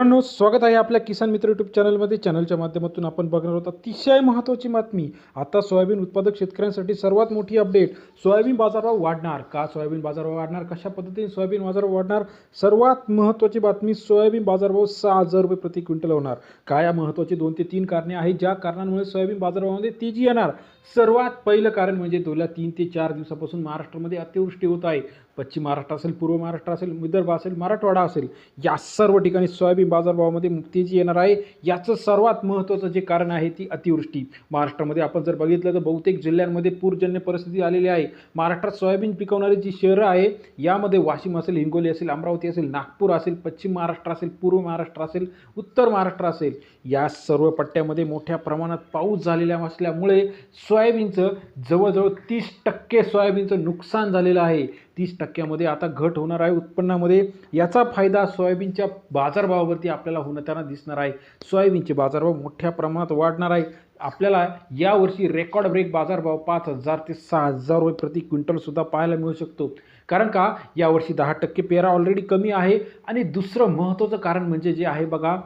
मित्रांनो स्वागत आहे आपल्या किसान मित्र यूट्यूब चॅनलमध्ये चॅनलच्या माध्यमातून आपण बघणार आहोत अतिशय महत्त्वाची बातमी. आता सोयाबीन उत्पादक शेतकऱ्यांसाठी सर्वात मोठी अपडेट सोयाबीन बाजारभाव वाढणार का? सोयाबीन बाजारभाव वाढणार? कशा पद्धतीने सोयाबीन बाजारभाव वाढणार? सर्वात महत्त्वाची बातमी सोयाबीन बाजारभाव सहा हजार रुपये प्रति क्विंटल होणार. काय या महत्त्वाची दोन ते तीन कारणे आहेत? ज्या कारणांमुळे सोयाबीन बाजारभावामध्ये तेजी येणार. सर्वात पहिलं कारण म्हणजे गेल्या तीन ते चार दिवसापासून महाराष्ट्रामध्ये अतिवृष्टी होत आहे. पश्चिम महाराष्ट्र असेल पूर्व महाराष्ट्र असेल विदर्भ असेल मराठवाडा असेल या सर्व ठिकाणी सोयाबीन बाजारभावामध्ये तेजी येणार आहे याचं सर्वात महत्त्वाचं जे कारण आहे ती अतिवृष्टी. महाराष्ट्रामध्ये आपण जर बघितलं तर बहुतेक जिल्ह्यांमध्ये पूरजन्य परिस्थिती आलेली आहे. महाराष्ट्रात सोयाबीन पिकवणारी जी शहरं आहे यामध्ये वाशिम असेल हिंगोली असेल अमरावती असेल नागपूर असेल पश्चिम महाराष्ट्र असेल पूर्व महाराष्ट्र असेल उत्तर महाराष्ट्र असेल या सर्व पट्ट्यामध्ये मोठ्या प्रमाणात पाऊस झालेला असल्यामुळे सोयाबीनचं जवळजवळ तीस टक्के सोयाबीनचं नुकसान झालेलं आहे. तीस टक्के टक्क्यामध्ये आता घट होणार आहे. उत्पन्नामध्ये याचा फायदा सोयाबीनच्या बाजारभावावरती आपल्याला होताना दिसणार आहे. सोयाबीनचे बाजारभाव मोठ्या प्रमाणात वाढणार आहे. आपल्याला यावर्षी रेकॉर्ड ब्रेक बाजारभाव पाच हजार ते सहा हजार रुपये प्रति क्विंटलसुद्धा पाहायला मिळू शकतो. कारण का? यावर्षी दहा टक्के पेरा ऑलरेडी कमी आहे. आणि दुसरं महत्त्वाचं कारण म्हणजे जे आहे बघा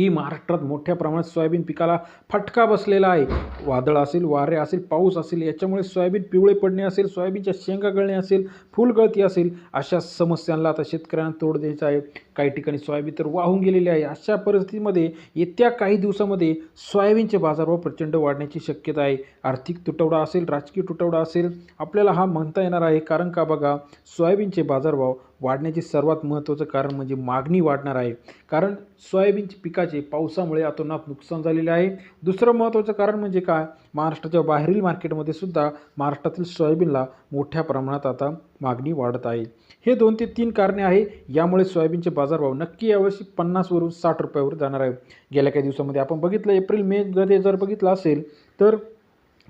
की महाराष्ट्रात मोठ्या प्रमाणात सोयाबीन पिकाला फटका बसलेला आहे. वादळ असेल वारे असेल पाऊस असेल याच्यामुळे सोयाबीन पिवळे पडणे असेल सोयाबीनच्या शेंगा गळणे असेल फुल गळती असेल अशा समस्यांना आता शेतकऱ्यांना तोड द्यायचं आहे. काही ठिकाणी सोयाबीन तर वाहून गेलेली आहे. अशा परिस्थितीमध्ये येत्या काही दिवसामध्ये सोयाबीनचे बाजारभाव प्रचंड वाढण्याची शक्यता आहे. आर्थिक तुटवडा असेल राजकीय तुटवडा असेल आपल्याला हा म्हणता येणार आहे. कारण का बघा सोयाबीनचे बाजारभाव वाढण्याचे सर्वात महत्त्वाचं कारण म्हणजे मागणी वाढणार आहे. कारण सोयाबीनच्या पिकाचे पावसामुळे अतोनात नुकसान झालेले आहे. दुसरं महत्त्वाचं कारण म्हणजे काय? महाराष्ट्राच्या बाहेरील मार्केटमध्ये सुद्धा महाराष्ट्रातील सोयाबीनला मोठ्या प्रमाणात आता मागणी वाढत आहे. हे दोन ते तीन कारणे आहे. यामुळे सोयाबीनचे बाजारभाव नक्की यावर्षी पन्नासवरून साठ रुपयावर जाणार आहे. गेल्या काही दिवसामध्ये आपण बघितलं एप्रिल मेमध्ये जर बघितलं असेल तर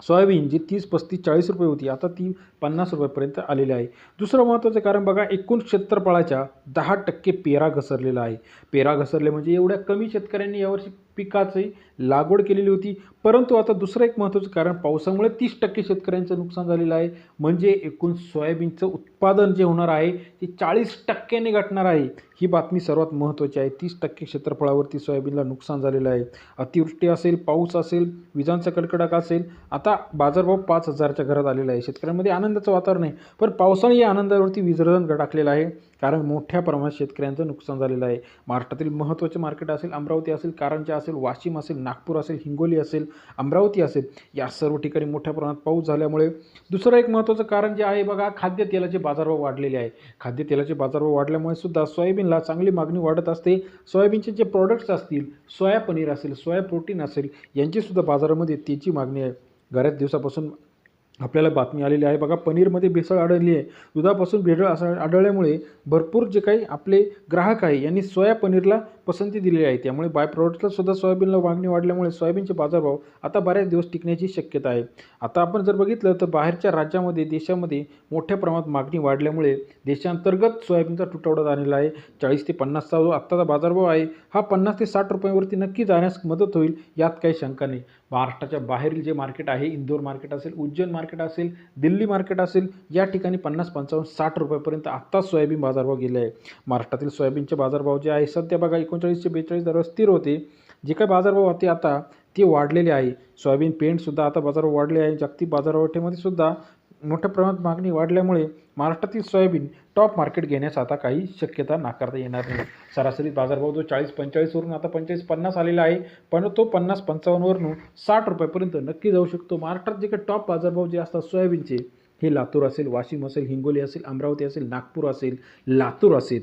सोयाबीन जी तीस पस्तीस चाळीस रुपये होती आता ती पन्नास रुपयापर्यंत आलेली आहे. दुसरं महत्त्वाचं कारण बघा एकूण क्षेत्रफळाच्या दहा टक्के पेरा घसरलेला आहे. पेरा घसरले म्हणजे एवढ्या कमी शेतकऱ्यांनी यावर्षी पिकाची लागवड केलेली होती. परंतु आता दुसरं एक महत्त्वाचं कारण पावसामुळे तीस टक्के शेतकऱ्यांचं नुकसान झालेलं आहे. म्हणजे एकूण सोयाबीनचं उत्पादन जे होणार आहे ते चाळीस टक्क्याने घटणार आहे. ही बातमी सर्वात महत्त्वाची आहे. तीस टक्के क्षेत्रफळावरती सोयाबीनला नुकसान झालेलं आहे. अतिवृष्टी असेल पाऊस असेल विजांचा कडकडाक असेल आता बाजारभाव पाच हजारच्या घरात आलेला आहे. शेतकऱ्यांमध्ये आनंदाचं वातावरण आहे. पण पावसाने या आनंदावरती विजर्जन टाकलेलं आहे. कारण मोठ्या प्रमाणात शेतकऱ्यांचं नुकसान झालेलं आहे. महाराष्ट्रातील महत्त्वाचे मार्केट असेल अमरावती असेल कारंजा असेल वाशिम असेल नागपूर असेल हिंगोली असेल अमरावती असेल या सर्व ठिकाणी मोठ्या प्रमाणात पाऊस झाल्यामुळे दुसरं एक महत्त्वाचं कारण जे आहे बघा खाद्यतेलाचे बाजारभाव वाढलेले आहे. खाद्यतेलाचे बाजारभाव वाढल्यामुळे सुद्धा सोयाबीनला चांगली मागणी वाढत असते. सोयाबीनचे जे प्रॉडक्ट्स असतील सोया पनीर असेल सोया प्रोटीन असेल यांचीसुद्धा बाजारामध्ये त्याची मागणी आहे. बऱ्याच दिवसापासून आपल्याला बातमी आलेली आहे. बघा पनीरमध्ये भेसळ आढळली आहे. दुधापासून भेसळ असं आढळल्यामुळे भरपूर जे काही आपले ग्राहक आहे यांनी सोया पनीरला पसंती दिलेली आहे. त्यामुळे बाय प्रॉडक्टला सुद्धा सोयाबीनला मागणी वाढल्यामुळे सोयाबीनचे बाजारभाव आता बऱ्याच दिवस टिकण्याची शक्यता आहे. आता आपण जर बघितलं तर बाहेरच्या राज्यामध्ये देशामध्ये मोठ्या प्रमाणात मागणी वाढल्यामुळे देशांतर्गत सोयाबीनचा तुटवडा झालेला आहे. चाळीस ते पन्नासचा जो आत्ताचा बाजारभाव आहे हा पन्नास ते साठ रुपयावरती नक्की जाण्यास मदत होईल यात काही शंका नाही. महाराष्ट्राच्या बाहेरील जे मार्केट आहे इंदोर मार्केट असेल उज्जैन मार्केट मार्केट असेल दिल्ली मार्केट असेल या ठिकाणी पन्नास पंचावन्न साठ रुपयापर्यंत आत्ताच सोयाबीन बाजारभाव गेले आहे महाराष्ट्रातील सोयाबीनचे बाजारभाव जे आहे सध्या बघा एकोणचाळीसशे बेचाळीस दरवर स्थिर होते. जे काय बाजारभाव होते आता ते वाढलेले आहे. सोयाबीन पेंटसुद्धा आता बाजारभाव वाढले आहे. जागतिक बाजारपेठेमध्ये सुद्धा मोठ्या प्रमाणात मागणी वाढल्यामुळे महाराष्ट्रातील सोयाबीन टॉप मार्केट घेण्यास आता काही शक्यता नाकारता येणार नाही. सरासरी बाजारभाव जो चाळीस पंचेचाळीसवरून आता पंचेचाळीस पन्नास आलेला आहे पण तो पन्नास पंचावन्नवरून साठ रुपयापर्यंत नक्की जाऊ शकतो. महाराष्ट्रात जे काही टॉप बाजारभाव जे असतात सोयाबीनचे हे लातूर असेल वाशिम असेल हिंगोली असेल अमरावती असेल नागपूर असेल लातूर असेल.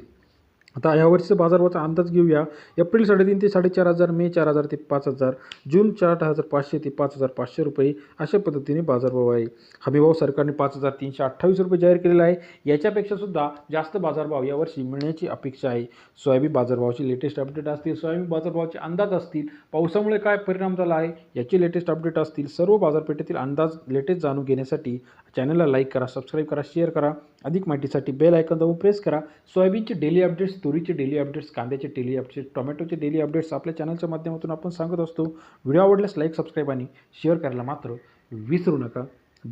आता यावर्षीचा बाजारभावाचा अंदाज घेऊया. एप्रिल साडेतीन ते साडेचार हजार मे चार हजार ते पाच हजार जून चार हजार पाचशे ते पाच हजार पाचशे रुपये अशा पद्धतीने बाजारभाव आहे. हमीभाव सरकारने पाच हजार तीनशे अठ्ठावीस रुपये जाहीर केलेला आहे. याच्यापेक्षा सुद्धा जास्त बाजारभाव यावर्षी मिळण्याची अपेक्षा आहे. सोयाबीन बाजारभावाची लेटेस्ट अपडेट असतील सोयाबीन बाजारभावाचे अंदाज असतील पावसामुळे काय परिणाम झाला आहे याचे लेटेस्ट अपडेट असतील सर्व बाजारपेठेतील अंदाज लेटेस्ट जाणून घेण्यासाठी चॅनलला लाईक करा सबस्क्राईब करा शेअर करा. अधिक माहितीसाठी बेल आयकॉन दाबून प्रेस करा. सोयाबीनचे डेली अपडेट्स तुरीचे डेली अपडेट्स कांद्याचे डेली अपडेट्स टोमॅटोचे डेली अपडेट्स आपल्या चॅनलच्या माध्यमातून आपण सांगत असतो. व्हिडिओ आवडल्यास लाईक सबस्क्राईब आणि शेअर करायला मात्र विसरू नका.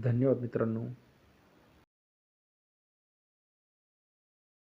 धन्यवाद मित्रांनो.